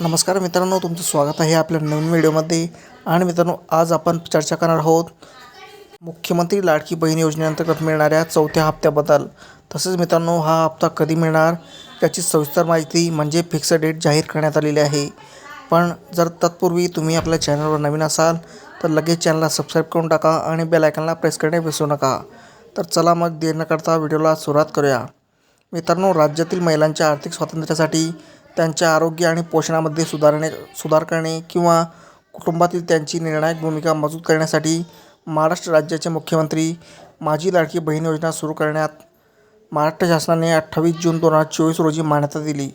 नमस्कार मित्रांनो तुमचं स्वागत आहे आपल्या नवीन व्हिडिओमध्ये. आणि मित्रांनो आज आपण चर्चा करणार आहोत मुख्यमंत्री लाडकी बहीण योजनेअंतर्गत मिळणाऱ्या चौथ्या हप्त्याबद्दल. तसेच मित्रांनो हा हप्ता कधी मिळणार याची सविस्तर माहिती म्हणजे फिक्स डेट जाहीर करण्यात आलेली आहे. पण जर तत्पूर्वी तुम्ही आपल्या चॅनलवर नवीन असाल तर लगेच चॅनलला सबस्क्राईब करून टाका आणि बेल आयकॉनला प्रेस करणे विसरू नका. तर चला मग देर न करता व्हिडिओला सुरुवात करूया. मित्रांनो राज्यातील महिलांच्या आर्थिक स्वातंत्र्यासाठी त्यांच्या आरोग्य आणि पोषणामध्ये सुधारणे सुधार करणे किंवा कुटुंबातील त्यांची निर्णायक भूमिका मजबूत करण्यासाठी महाराष्ट्र राज्याचे मुख्यमंत्री माझी लाडकी बहीण योजना सुरू करण्यात महाराष्ट्र शासनाने अठ्ठावीस जून दोन हजार चोवीस रोजी मान्यता दिली.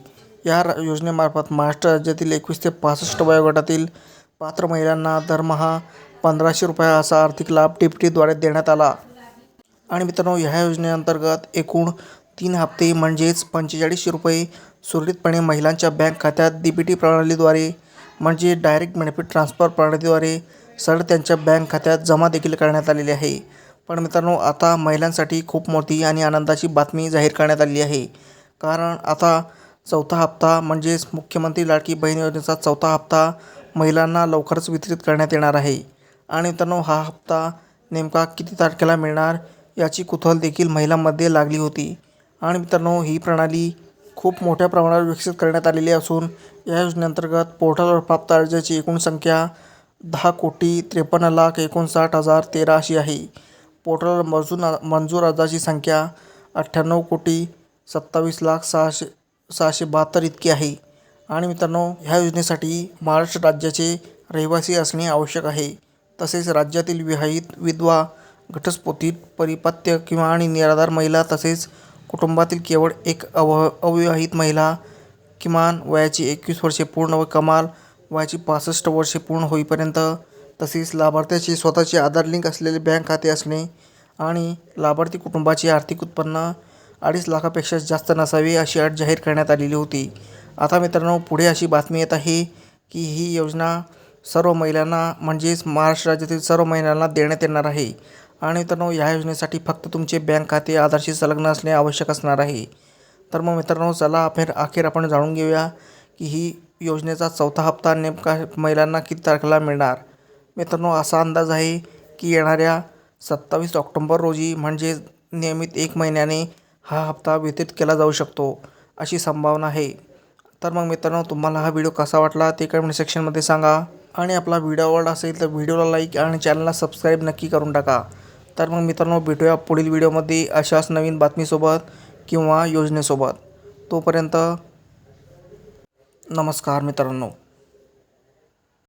या योजनेमार्फत महाराष्ट्र राज्यातील एकवीस ते पासष्ट वयोगटातील पात्र महिलांना दरमहा पंधराशे रुपये असा आर्थिक लाभ डिप्टीद्वारे देण्यात आला. आणि मित्रांनो ह्या योजनेअंतर्गत एकूण तीन हप्ते म्हणजेच पंचेचाळीसशे रुपये सुरळीतपणे महिलांच्या बँक खात्यात डी बी टी प्रणालीद्वारे म्हणजे डायरेक्ट बेनिफिट ट्रान्सफर प्रणालीद्वारे सरळ त्यांच्या बँक खात्यात जमा देखील करण्यात आलेली आहे. पण मित्रांनो आता महिलांसाठी खूप मोठी आणि आनंदाची बातमी जाहीर करण्यात आली आहे. कारण आता चौथा हप्ता म्हणजेच मुख्यमंत्री लाडकी बहीण योजनेचा चौथा हप्ता महिलांना लवकरच वितरित करण्यात येणार आहे. आणि मित्रांनो हा हप्ता नेमका किती तारखेला मिळणार याची कुतूहल देखील महिलांमध्ये लागली होती. आणि मित्रांनो ही प्रणाली खूप मोठ्या प्रमाणावर विकसित करण्यात आलेली असून या योजनेअंतर्गत पोर्टलवर प्राप्त अर्जाची एकूण संख्या दहा कोटी त्रेपन्न लाख एकोणसाठ हजार तेरा अशी आहे. पोर्टलवर मंजूर मंजूर अर्जाची संख्या अठ्ठ्याण्णव कोटी सत्तावीस लाख सहाशे सहाशे बहात्तर इतकी आहे. आणि मित्रांनो ह्या योजनेसाठी महाराष्ट्र राज्याचे रहिवासी असणे आवश्यक आहे. तसेच राज्यातील विवाहित विधवा घटस्फोटित परिपत्य किंवा आणि निराधार महिला तसेच कुटुंबातील केवळ एक अव अविवाहित महिला किमान वयाची एकवीस वर्षे पूर्ण व कमाल वयाची पासष्ट वर्षे पूर्ण होईपर्यंत तसेच लाभार्थ्याचे स्वतःचे आधार लिंक असलेले बँक खाते असणे आणि लाभार्थी कुटुंबाचे आर्थिक उत्पन्न अडीच लाखापेक्षा जास्त नसावे अशी अट जाहीर करण्यात आलेली होती. आता मित्रांनो पुढे अशी बातमी येत आहे की ही योजना सर्व महिलांना म्हणजेच महाराष्ट्र राज्यातील सर्व महिलांना देण्यात येणार आहे. आणि मित्रांनो ह्या योजनेसाठी फक्त तुमचे बँक खाते आधारशी संलग्न असणे आवश्यक असणार आहे. तर मग मित्रांनो चला अखेर अखेर आपण जाणून घेऊया की ही योजनेचा चौथा हप्ता नेमका महिलांना किती तारखेला मिळणार? मित्रांनो असा अंदाज आहे की येणाऱ्या सत्तावीस ऑक्टोंबर रोजी म्हणजे नियमित एक महिन्याने हा हप्ता वितरित केला जाऊ शकतो अशी संभावना आहे. तर मग मित्रांनो तुम्हाला हा व्हिडिओ कसा वाटला ते कमेंट सेक्शनमध्ये सांगा. आणि आपला व्हिडिओ आवडला असेल तर व्हिडिओला लाईक आणि चॅनलला सबस्क्राईब नक्की करून टाका. तर मग मित्रांनो भेटूया पुढील व्हिडिओमध्ये अशाच नवीन बातमीसोबत किंवा योजनेसोबत. तोपर्यंत नमस्कार मित्रांनो.